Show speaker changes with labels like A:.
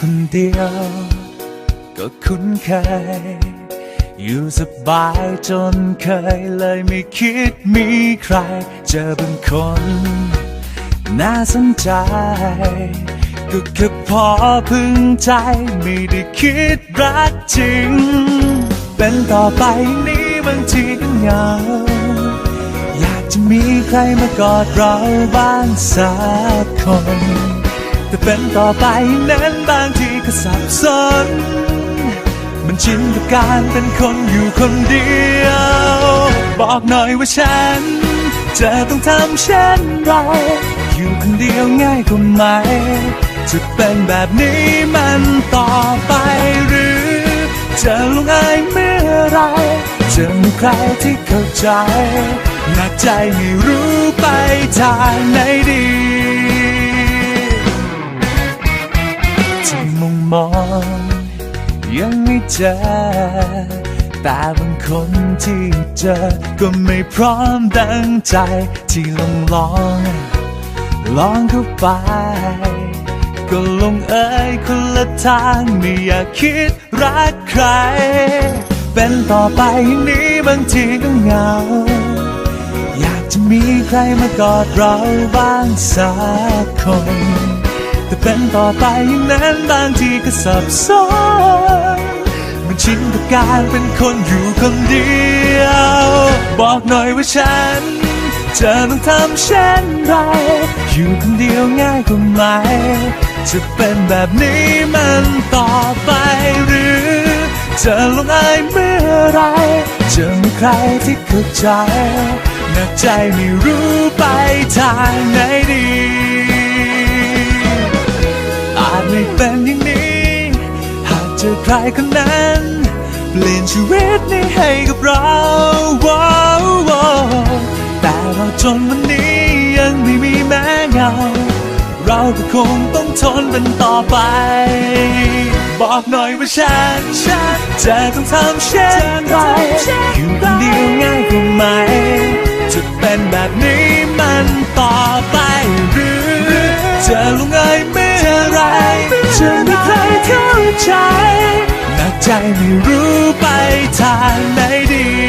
A: คนเดียว ก็คุ้นเคย อยู่สบายจนเคยเลยไม่คิดมีใคร เจอบางคน น่าสนใจ ก็แค่พอพึงใจ ไม่ได้คิดรักจริง เป็นต่อไปนี้บางทีก็เหงาอยากจะมีใครมากอดเราบ้างสักคน แต่เป็นต่อไปนั้นบางทีก็สับสน มันชินกับการเป็นคนอยู่คนเดียว บอกหน่อยว่าฉัน จะต้องทำเช่นไร อยู่คนเดียวง่ายกว่าไหม จะเป็นแบบนี้มันต่อไปหรือ จะลงอายเมื่อไร จะมีใครที่เข้าใจหนักใจไม่รู้ไปทางไหนดี เจอ แต่บางคนที่เจอ ก็ไม่พร้อมดังใจที่ลองลอง ลองเข้าไป ก็ลงเอยคนละทางไม่อยากคิดรักใคร เป็นต่อไปนี้บางทีก็เหงา อยากจะมีใครมากอดเราบ้างสักคนแต่เป็นต่อไปอย่างนั้นบางทีก็สับสน การเป็นคนอยู่คนเดียว บอกหน่อยว่าฉันจะต้องทำเช่นไร อยู่คนเดียวง่ายกว่าไหม จะเป็นแบบนี้มันต่อไปหรือจะลงอายเมื่อไร จะมีใครที่เข้าใจหนักใจไม่รู้ไปทางไหนดี อาจไม่เป็นอย่างนี้ หากเจอใครคนนั้น ปลี่ยนชีวิตนี้ให้กับเราว้าวววแต่เราจนวันนี้ยังไม่มีแม้เงา เราก็คงต้องทนเป็นต่อไป บอกหน่อยว่าฉันฉันจะต้องทำเช่นไรอยู่คนเดียวง่ายกว่าไหม จะเป็นแบบนี้มันต่อไปหรือจะลงเอยเมื่อไรจะมีใครเข้าใจ ใจไม่รู้ไปทางไหนดี